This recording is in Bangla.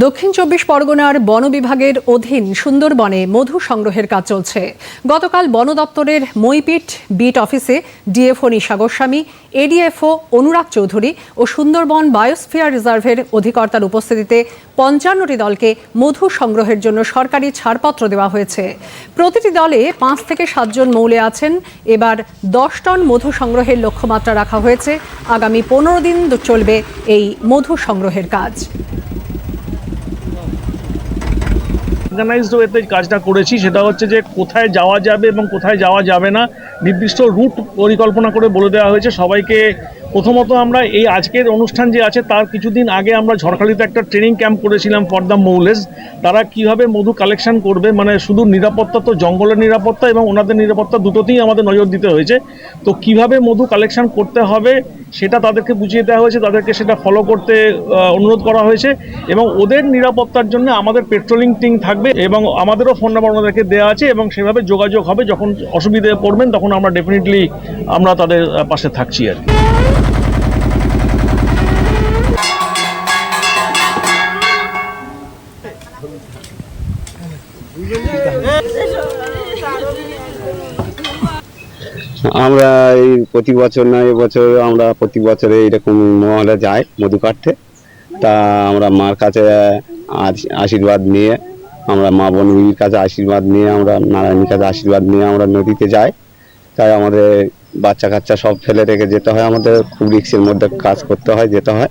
দক্ষিণ চব্বিশ পরগনার বন বিভাগের অধীন সুন্দরবনে মধু সংগ্রহের কাজ চলছে। গতকাল বন দপ্তরের মইপিট beat office DFO Nisha Goswami, ADFO Anurag Chowdhury ও সুন্দরবন বায়োস্ফিয়ার রিজার্ভের অধিকর্তার উপস্থিতিতে পঞ্চান্নটি দলকে মধু সংগ্রহের জন্য সরকারি ছাড়পত্র দেওয়া হয়েছে। প্রতিটি দলে পাঁচ থেকে সাতজন মৌলে আছেন। এবার দশ টন মধু সংগ্রহের লক্ষ্যমাত্রা রাখা হয়েছে। আগামী পনেরো দিন চলবে এই মধু সংগ্রহের কাজ। অর্গানাইজড ওয়েতে কাজটা করেছি, সেটা হচ্ছে যে কোথায় যাওয়া যাবে এবং কোথায় যাওয়া যাবে না, নির্দিষ্ট রুট পরিকল্পনা করে বলে দেওয়া হয়েছে। সবাইকে প্রথমত আমরা এই আজকের অনুষ্ঠান যে আছে, তার কিছুদিন আগে আমরা ঝড়খালিতে একটা ট্রেনিং ক্যাম্প করেছিলাম ফর দ্য মৌলেস। তারা কীভাবে মধু কালেকশন করবে মানে শুধু নিরাপত্তা তো, জঙ্গলের নিরাপত্তা এবং ওনাদের নিরাপত্তা দুটোতেই আমাদের নজর দিতে হয়েছে। তো কীভাবে মধু কালেকশন করতে হবে সেটা তাদেরকে বুঝিয়ে দেওয়া হয়েছে, তাদেরকে সেটা ফলো করতে অনুরোধ করা হয়েছে এবং ওদের নিরাপত্তার জন্য আমাদের পেট্রোলিং টিম থাকবে এবং আমাদেরও ফোন নাম্বার ওনাদেরকে দেওয়া আছে এবং সেভাবে যোগাযোগ হবে, যখন অসুবিধে পড়বেন তখন আমরা ডেফিনেটলি আমরা তাদের পাশে থাকছি আর কি। আমরা এই প্রতি বছর না এবছর আমরা প্রতি বছরে এরকম মহলে যাই মধু কাটতে। তা আমরা মার কাছে আশ- আশীর্বাদ নিয়ে, আমরা মা বনবির কাছে আশীর্বাদ নিয়ে, আমরা নারায়ণীর কাছে আশীর্বাদ নিয়ে আমরা নদীতে যাই। তাই আমাদের বাচ্চা কাচ্চা সব ফেলে রেখে যেতে হয়। আমাদের খুব রিক্সের মধ্যে কাজ করতে হয়, যেতে হয়।